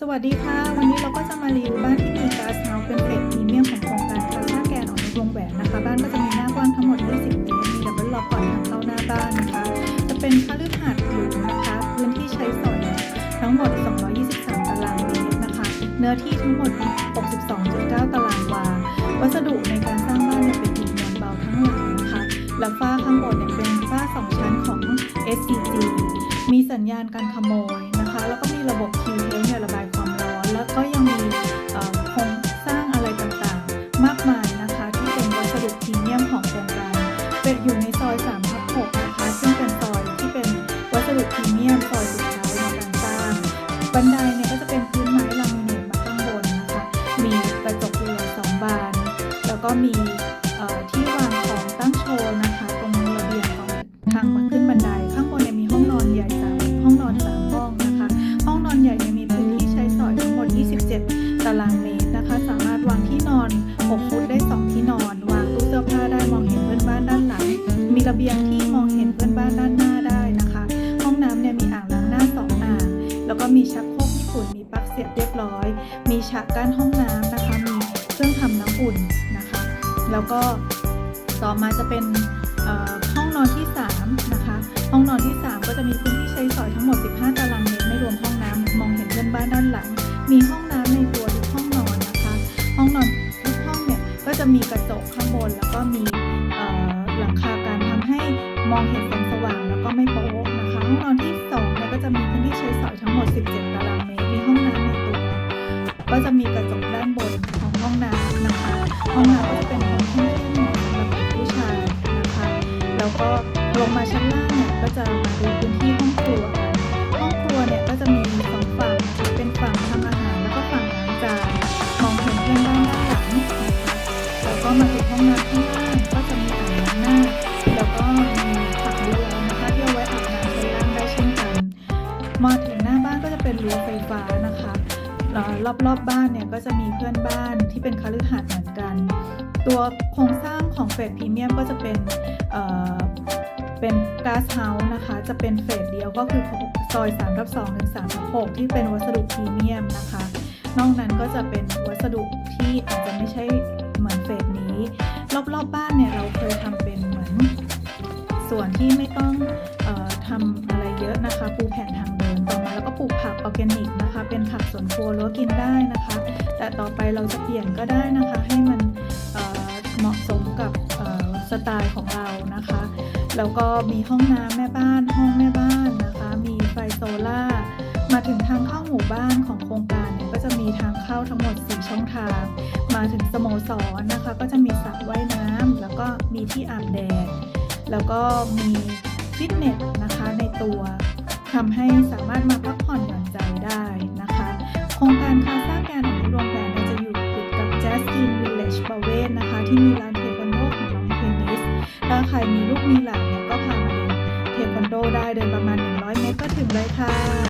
สวัสดีค่ะ วันนี้เราก็จะมารีวิวบ้านที่มีก๊าซเฮาส์เป็นเฟสพรีเมียมของโครงการคาซ่าแกนออกในวงแหวนนะคะ บ้านก็จะมีหน้ากว้างทั้งหมด 20 เมตร มีดับเบิลล็อกก่อนทางเข้าหน้าบ้านนะคะ จะเป็นคฤหาสน์หรูนะคะ พื้นที่ใช้สอยทั้งหมด 223 ตารางเมตรนะคะ เนื้อที่ทั้งหมด 62.9 ตารางวา วัสดุในการสร้างบ้านเนี่ยเป็นอิฐมวลเบาทั้งหลังนะคะ และฝ้าข้างบนเนี่ยเป็นฝ้าสองชั้นของ SCG มีสัญญาณการขโมย แล้วก็มีระบบคิวเทเนี่ยระบายความร้อน แล้วก็ยังมีโครงสร้างอะไรต่างๆ มากมายนะคะ ที่เป็นวัสดุพรีเมียมของโครงการเป็นอยู่ในซอย3ทับ6นะคะ ซึ่งเป็นซอยที่เป็นวัสดุพรีเมียมซอยสุดท้ายในการสร้างบันไดเนี่ยก็จะเป็นพื้นไม้ลามิเนตมาข้างบนนะคะ มีกระจกเรือสองบาน แล้วก็มี ระเบียงที่มองเห็นเพื่อนบ้านด้านหน้าได้นะคะ ห้องน้ำเนี่ยมีอ่างล้างหน้าสองอ่าง แล้วก็มีชักโครกญี่ปุ่น มีปลั๊กเสียบเรียบร้อย มีฉากกั้นห้องน้ำนะคะ มีเครื่องทำน้ำอุ่นนะคะ แล้วก็ต่อมาจะเป็นห้องนอนที่3นะคะ ห้องนอนที่ 3 ก็จะมีพื้นที่ใช้สอยทั้งหมด 15 ตารางเมตรไม่รวมห้องน้ำมองเห็นเพื่อนบ้านด้านหลัง มีห้องน้ำในตัว มองเห็นแสงสว่างแล้วก็ไม่โป๊ะนะคะห้องนอนที่2เนี่ยก็จะมีพื้นที่ใช้สอยทั้งหมด 17 ตารางเมตรมีห้องน้ำในตัวก็จะมีกระจกด้านบนของห้องน้ำนะคะ ห้องน้ำก็จะเป็นห้องที่เหมาะสำหรับผู้ชายนะคะ แล้วก็ลงมาชั้นล่างเนี่ยก็จะมาดูพื้นที่ห้องครัว มาถึงหน้าบ้านก็จะเป็นรั้วไฟฟ้านะคะรอบๆบบ้านเนี่ยก็จะมีเพื่อนบ้านที่เป็นคฤหาสน์เหมือนกัน ตัวโครงสร้างของเฟสพรีเมียมก็จะเป็นเอ่อเป็นก๊าซเฮาส์นะคะ จะเป็นเฟสเดียวก็คือซอย3ทับ2ถึง3ทับ6ที่เป็นวัสดุพรีเมียมนะคะ นอกนั้นก็จะเป็นวัสดุที่อาจจะไม่ใช่เหมือนเฟสนี้ รอบๆบบ้านเนี่ยเราเคยทำเป็นเหมือนส่วนที่ไม่ต้องออทำอะไรเยอะนะคะ ปูแผ่นทางเดิน ร์แกนิกนะคะ เป็นผักสวนครัวรือว่ากินได้นะคะ แต่ต่อไปเราจะเปลี่ยนก็ได้นะคะ ให้มันเเหมาะสมกับสไตล์ของเรานะคะ แล้วก็มีห้องน้ำแม่บ้าน ห้องแม่บ้านนะคะ มีไฟโซล่ามาถึงทางเข้าหมู่บ้านของโครงการเนี่ยก็จะมีทางเข้าทั้งหมด 4 ช่องทาง มาถึงสโมสรนะคะ ก็จะมีสระว่ายน้ำแล้วก็มีที่อาบแดดแล้วก็มีฟิตเนสนะคะในตัว ทำให้สามารถมาพักผ่อนหย่อนใจได้นะคะ โครงการคาซ่าแกนของรวมแบรนด์จะอยู่ติดกับ Justin Village ปรเวนนะคะ ที่มีร้านเทควันโดของน้องเทนนิส ถ้าใครมีลูกมีหลานเนี่ยก็พามาเรียนเทควันโดได้เดินประมาณ 100 เมตรก็ถึงเลยค่ะ